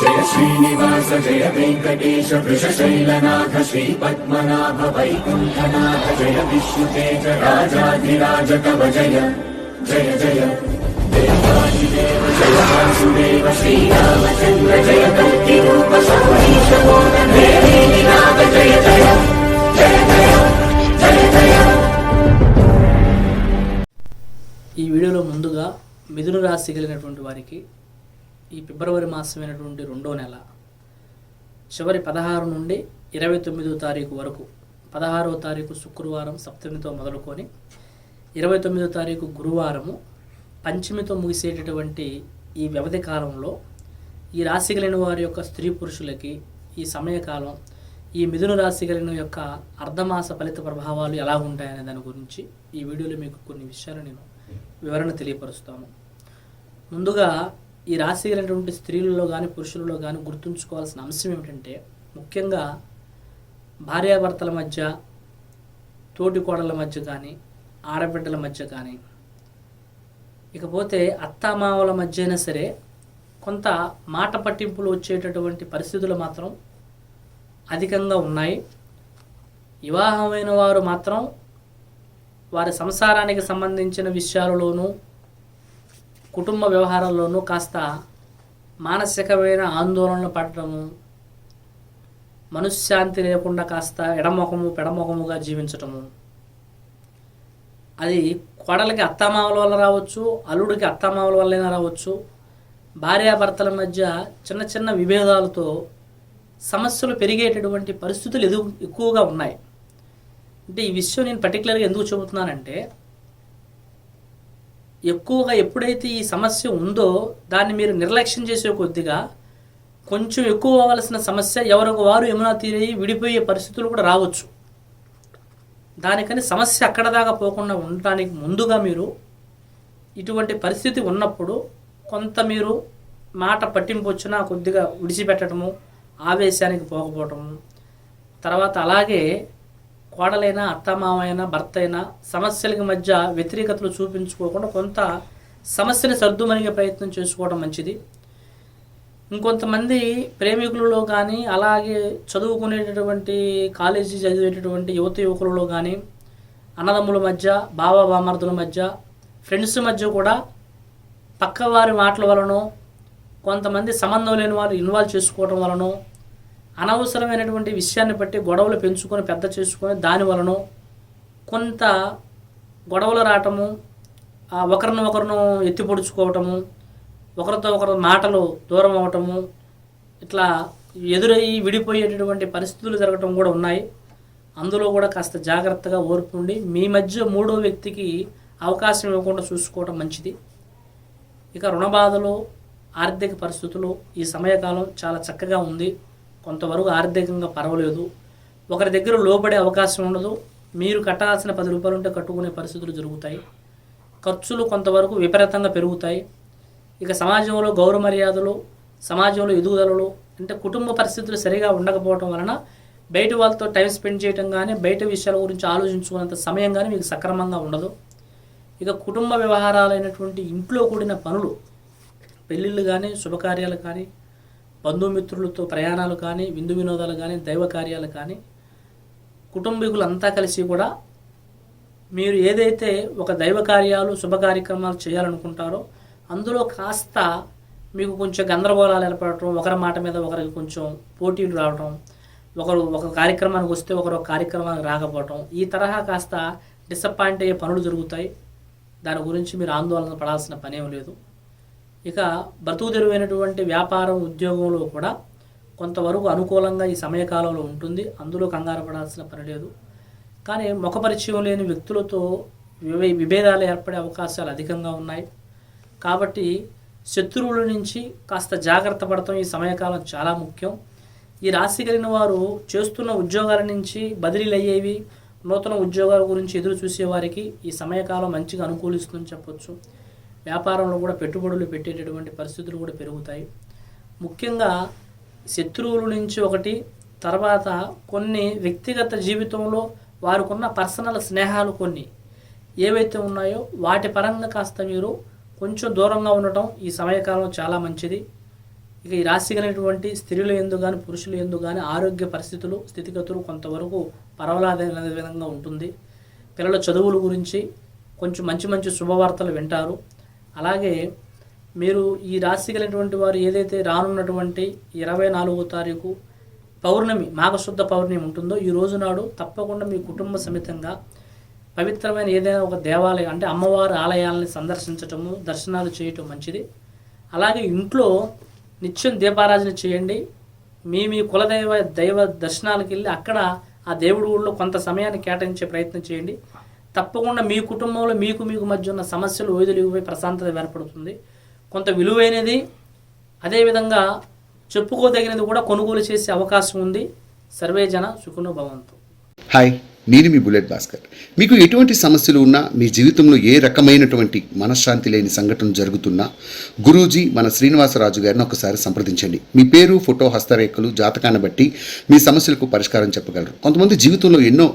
జయ శ్రీనివాస జయ వెంకటేశ వృషశైలనాథ శ్రీ పద్మనాభ వైకుంఠనాథ జయ విష్ణుతేజ రాజాధిరాజ కవ జయ జయ జయ. దేవాదిదేవ జయ వాసుదేవ శ్రీరామచంద్ర జయ కల్కి రూప సౌరీశ నాథ జయ జయ జయ జయ జయ జయ. ఈ వీడియోలో ముందుగా మిథున రాశి కలిగినటువంటి వారికి ఈ ఫిబ్రవరి మాసమైనటువంటి రెండో నెల చివరి పదహారు నుండి ఇరవై తొమ్మిదో తారీఖు వరకు పదహారవ తారీఖు శుక్రవారం సప్తమితో మొదలుకొని ఇరవై తొమ్మిదో తారీఖు గురువారము పంచమితో ముగిసేటటువంటి ఈ వ్యవధి కాలంలో ఈ రాశి కలిగిన వారి యొక్క స్త్రీ పురుషులకి ఈ సమయకాలం ఈ మిథున రాశి కలిగిన యొక్క అర్ధమాస ఫలిత ప్రభావాలు ఎలా ఉంటాయనే దాని గురించి ఈ వీడియోలో మీకు కొన్ని విషయాలు నేను వివరణ తెలియపరుస్తాను. ముందుగా ఈ రాశి స్త్రీలలో కానీ పురుషులలో కానీ గుర్తుంచుకోవాల్సిన అంశం ఏమిటంటే ముఖ్యంగా భార్యాభర్తల మధ్య తోటి కోడల మధ్య కానీ ఆడబిడ్డల మధ్య కానీ ఇకపోతే అత్తామావల మధ్య అయినా సరే కొంత మాట పట్టింపులు వచ్చేటటువంటి పరిస్థితులు మాత్రం అధికంగా ఉన్నాయి. వివాహమైన వారు మాత్రం వారి సంసారానికి సంబంధించిన విషయాలలోనూ కుటుంబ వ్యవహారాల్లోనూ కాస్త మానసికమైన ఆందోళనలు పడటము మనశ్శాంతి లేకుండా కాస్త ఎడమొఖము పెడమొఖముగా జీవించటము. అది కోడలకి అత్తమామల వల్ల రావచ్చు అల్లుడికి అత్తామామల వల్లైనా రావచ్చు. భార్యాభర్తల మధ్య చిన్న చిన్న విభేదాలతో సమస్యలు పెరిగేటటువంటి పరిస్థితులు ఎదు ఎక్కువగా ఉన్నాయి. అంటే ఈ విషయం నేను పర్టికులర్గా ఎందుకు చెబుతున్నానంటే ఎక్కువగా ఎప్పుడైతే ఈ సమస్య ఉందో దాన్ని మీరు నిర్లక్ష్యం చేసే కొద్దిగా కొంచెం ఎక్కువ అవ్వాల్సిన సమస్య ఎవరికి వారు యమునా తీరి విడిపోయే పరిస్థితులు కూడా రావచ్చు. దానికని సమస్య అక్కడ దాకా పోకుండా ఉండటానికి ముందుగా మీరు ఇటువంటి పరిస్థితి ఉన్నప్పుడు కొంత మీరు మాట పట్టింపు వచ్చినా కొద్దిగా విడిచిపెట్టడము ఆవేశానికి పోకపోవటము తర్వాత అలాగే కోడలైనా అత్తమామైనా భర్త అయినా సమస్యలకి మధ్య వ్యతిరేకతలు చూపించుకోకుండా కొంత సమస్యని సర్దుమనిగే ప్రయత్నం చేసుకోవడం మంచిది. ఇంకొంతమంది ప్రేమికులలో కానీ అలాగే చదువుకునేటటువంటి కాలేజీ చదివేటటువంటి యువత యువకులలో కానీ అన్నదమ్ముల మధ్య బావ బామర్దుల మధ్య ఫ్రెండ్స్ మధ్య కూడా పక్కవారి మాటల వలనో కొంతమంది సంబంధం లేని వారు ఇన్వాల్వ్ చేసుకోవడం వలనో అనవసరమైనటువంటి విషయాన్ని బట్టి గొడవలు పెంచుకొని పెద్ద చేసుకొని దాని వలన కొంత గొడవలు రావటము ఆ ఒకరిని ఒకరిను ఎత్తిపొడుచుకోవటము ఒకరితో ఒకరు మాటలు దూరం అవటము ఇట్లా ఎదురయ్యి విడిపోయేటటువంటి పరిస్థితులు జరగటం కూడా ఉన్నాయి. అందులో కూడా కాస్త జాగ్రత్తగా ఓర్పు ఉండి మీ మధ్య మూడో వ్యక్తికి అవకాశం ఇవ్వకుండా చూసుకోవటం మంచిది. ఇక రుణ బాధలు ఆర్థిక పరిస్థితులు ఈ సమయకాలం చాలా చక్కగా ఉంది. కొంతవరకు ఆర్థికంగా పర్వాలేదు. ఒకరి దగ్గర లోబడే అవకాశం ఉండదు. మీరు కట్టాల్సిన పది రూపాయలు ఉంటే కట్టుకునే పరిస్థితులు జరుగుతాయి. ఖర్చులు కొంతవరకు విపరీతంగా పెరుగుతాయి. ఇక సమాజంలో గౌరవ మర్యాదలు సమాజంలో ఎదుగుదలలు అంటే కుటుంబ పరిస్థితులు సరిగా ఉండకపోవడం వలన బయట వాళ్ళతో టైం స్పెండ్ చేయడం కానీ బయట విషయాల గురించి ఆలోచించుకున్నంత సమయం కానీ మీకు సక్రమంగా ఉండదు. ఇక కుటుంబ వ్యవహారాలైనటువంటి ఇంట్లో కూడిన పనులు పెళ్ళిళ్ళు కానీ శుభకార్యాలు కానీ బంధుమిత్రులతో ప్రయాణాలు కానీ విందు వినోదాలు కానీ దైవ కార్యాలు కానీ కుటుంబీకులంతా కలిసి కూడా మీరు ఏదైతే ఒక దైవ కార్యాలు శుభ కార్యక్రమాలు చేయాలనుకుంటారో అందులో కాస్త మీకు కొంచెం గందరగోళాలు ఏర్పడటం ఒకరి మాట మీద ఒకరికి కొంచెం పోటీలు రావటం ఒకరు ఒక కార్యక్రమానికి వస్తే ఒకరు ఒక కార్యక్రమానికి రాకపోవటం ఈ తరహా కాస్త డిసప్పాయింట్ అయ్యే పనులు జరుగుతాయి. దాని గురించి మీరు ఆందోళన పడాల్సిన పనేం లేదు. ఇక బ్రతుకు తెరువైనటువంటి వ్యాపారం ఉద్యోగంలో కూడా కొంతవరకు అనుకూలంగా ఈ సమయకాలంలో ఉంటుంది. అందులో కంగారు పడాల్సిన పని లేదు. కానీ ముఖ పరిచయం లేని వ్యక్తులతో వివే విభేదాలు ఏర్పడే అవకాశాలు అధికంగా ఉన్నాయి. కాబట్టి శత్రువుల నుంచి కాస్త జాగ్రత్త పడటం ఈ సమయకాలం చాలా ముఖ్యం. ఈ రాశి కలిగిన వారు చేస్తున్న ఉద్యోగాల నుంచి బదిలీలు అయ్యేవి నూతన ఉద్యోగాల గురించి ఎదురు చూసేవారికి ఈ సమయకాలం మంచిగా అనుకూలిస్తుందని చెప్పొచ్చు. వ్యాపారంలో కూడా పెట్టుబడులు పెట్టేటటువంటి పరిస్థితులు కూడా పెరుగుతాయి. ముఖ్యంగా శత్రువుల నుంచి ఒకటి తర్వాత కొన్ని వ్యక్తిగత జీవితంలో వారికున్న పర్సనల్ స్నేహాలు కొన్ని ఏవైతే ఉన్నాయో వాటి పరంగా కాస్త మీరు కొంచెం దూరంగా ఉండటం ఈ సమయకాలం చాలా మంచిది. ఇక ఈ రాశి కలిగినటువంటి స్త్రీలు ఎందు కానీ పురుషులు ఎందు కానీ ఆరోగ్య పరిస్థితులు స్థితిగతులు కొంతవరకు పర్వాలేదనే విధంగా ఉంటుంది. పిల్లల చదువుల గురించి కొంచెం మంచి మంచి శుభవార్తలు వింటారు. అలాగే మీరు ఈ రాశి కలిగినటువంటి వారు ఏదైతే రానున్నటువంటి ఇరవై నాలుగో తారీఖు పౌర్ణమి మాఘశుద్ధ పౌర్ణమి ఉంటుందో ఈ రోజు నాడు తప్పకుండా మీ కుటుంబ సమేతంగా పవిత్రమైన ఏదైనా ఒక దేవాలయం అంటే అమ్మవారి ఆలయాలని సందర్శించటము దర్శనాలు చేయటం మంచిది. అలాగే ఇంట్లో నిత్యం దీపారాజన చేయండి. మీ మీ కులదైవ దైవ దర్శనాలకు వెళ్ళి అక్కడ ఆ దేవుడి ఊళ్ళో కొంత సమయాన్ని కేటాయించే ప్రయత్నం చేయండి. తప్పకుండా మీ కుటుంబంలో మీకు మీకు మధ్య ఉన్న సమస్యలు ఓదిలిగిపోయి ప్రశాంతత ఏర్పడుతుంది. కొంత విలువైనది అదేవిధంగా చెప్పుకోదగినది కూడా కొనుగోలు చేసే అవకాశం ఉంది. సర్వే జన సుఖను భవంతు. హాయ్ నేను మీ బుల్లెట్ భాస్కర్. మీకు ఎటువంటి సమస్యలు ఉన్నా మీ జీవితంలో ఏ రకమైనటువంటి మనశ్శాంతి లేని సంఘటన జరుగుతున్నా గురూజీ మన శ్రీనివాసరాజు గారిని ఒకసారి సంప్రదించండి. మీ పేరు ఫోటో హస్తరేఖలు జాతకాన్ని బట్టి మీ సమస్యలకు పరిష్కారం చెప్పగలరు. కొంతమంది జీవితంలో ఎన్నో